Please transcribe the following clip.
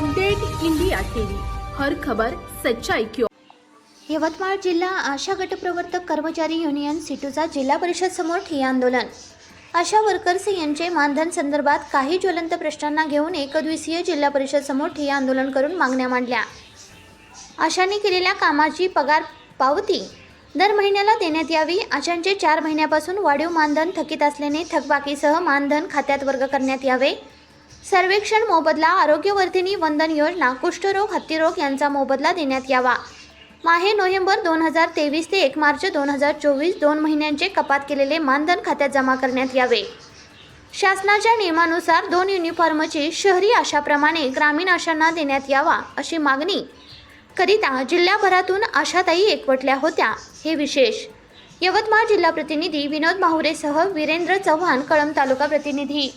Update India TV. हर खबर सच्चाई क्यों यवतमाळ जिल्हा आशा गटप्रवर्तक कर्मचारी युनियन सिटूचा जिल्हा परिषद समोर ठिय्या आंदोलन. आशा वर्कर्स यांचे मानधन संदर्भात काही ज्वलंत प्रश्नांना घेऊन एकदिवसीय जिल्हा परिषद समोर ठिय्या आंदोलन करून मागण्या मांडल्या. आशाने केलेल्या कामाची पगार पावती दर महिन्याला देण्यात यावी. आशांचे चार महिन्यापासून वाढीव मानधन थकीत असल्याने थकबाकीसह मानधन खात्यात वर्ग करण्यात यावे. सर्वेक्षण मोबदला आरोग्यवर्धिनी वंदन योजना कुष्ठरोग हत्तीरोग यांचा मोबदला देण्यात यावा. माहे नोव्हेंबर दोन हजार तेवीस ते एक मार्च दोन हजार चोवीस दोन महिन्यांचे कपात केलेले मानधन खात्यात जमा करण्यात यावे. शासनाच्या नियमानुसार दोन युनिफॉर्मची शहरी आशाप्रमाणे ग्रामीण आशांना देण्यात यावा अशी मागणी करिता जिल्ह्याभरातून आशाताई एकवटल्या होत्या. हे विशेष. यवतमाळ जिल्हा प्रतिनिधी विनोद माहुरेसह वीरेंद्र चव्हाण कळंब तालुका प्रतिनिधी.